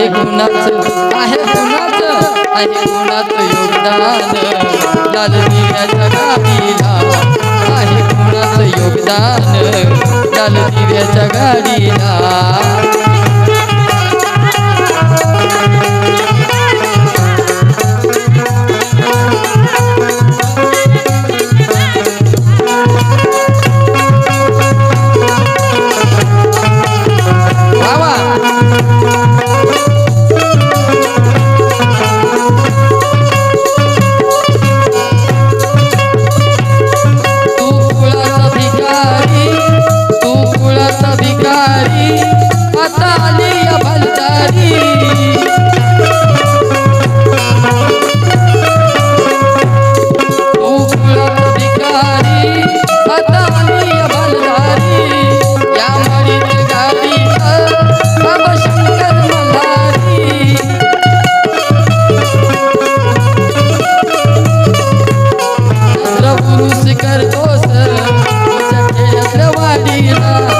आहे कुणाचं आहे कुणाचं आहे कुणाचं योगदान. लाल दिव्याच्या गाडीला आहे कुणाचं योगदान. लाल दिव्याच्या गाडीला 对了。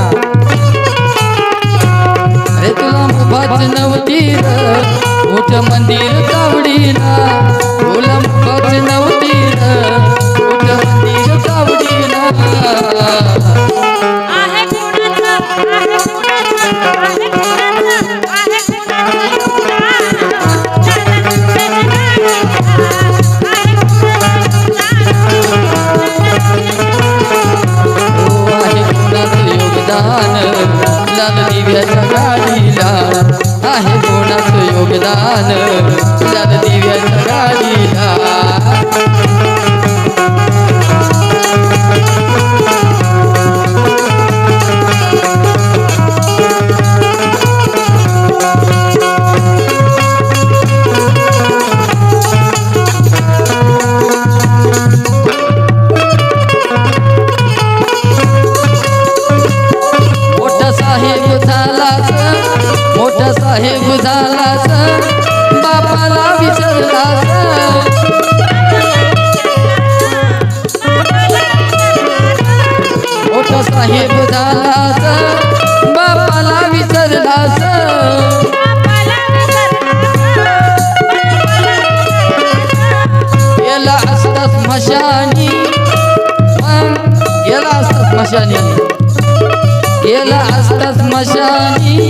मंदिर तावडीला साहेब झालाच बापाला विसरलाच. मोठा साहेब झालाच बापाला विसरलाच. गेला असता स्मशानी गेला असता स्मशानी गेला असता स्मशानी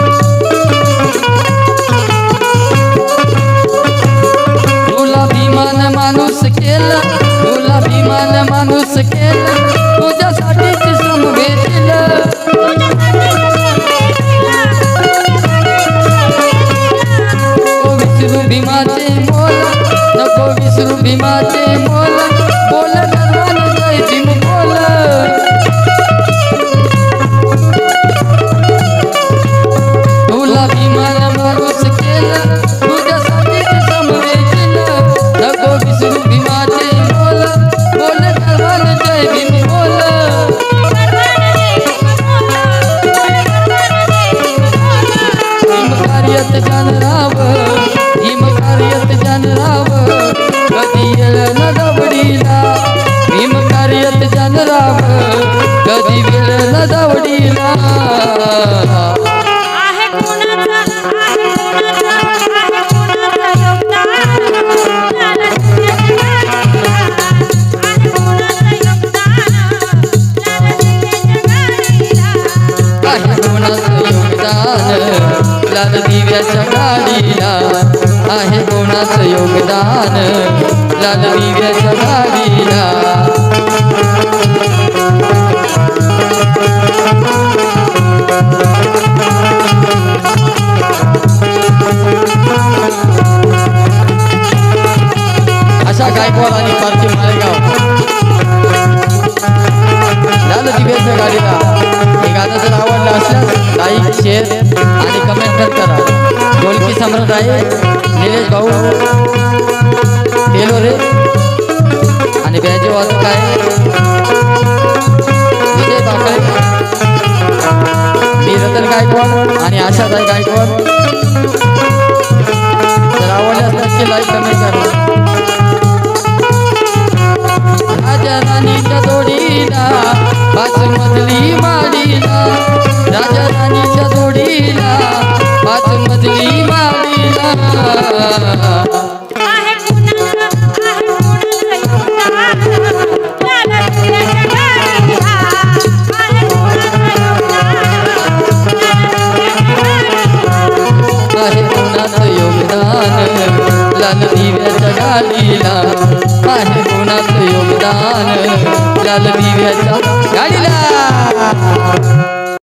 नको विसरू भीमाचे मोल. बोल गर्वान जय भीम बोल. तुला भीमान माणूस केलं तुझ्यासाठी समवेशील नको विसरू भीमाचे बोल बोल. गर्वान जय भीम बोल. भीम कार्यत जान लाल दिव्याच्या गाडीला आहे कोणाचं योगदान? लाल दिव्याच्या गाडीला. अशा गायकवाड आणि पारखी मालेगाव. लाल दिव्याच्या गाडीला. हे गाणं जर आवडलं असल्यास लाईक शेअर आणि कमेंट पण करा. गोलकी सम्राट आहे निलेश भाऊ तेलोरे आणि बॅजे वादक आहे विजय बाकाळे मी रतन गायकवाड आणि आशाताई गायकवाड. जर आवडले असल्यास की लाईक कमेंट करा. राजा राणीच्या जोडीला मजली माडीला राजा राणीच्या जोडीला पाच मजली माडीला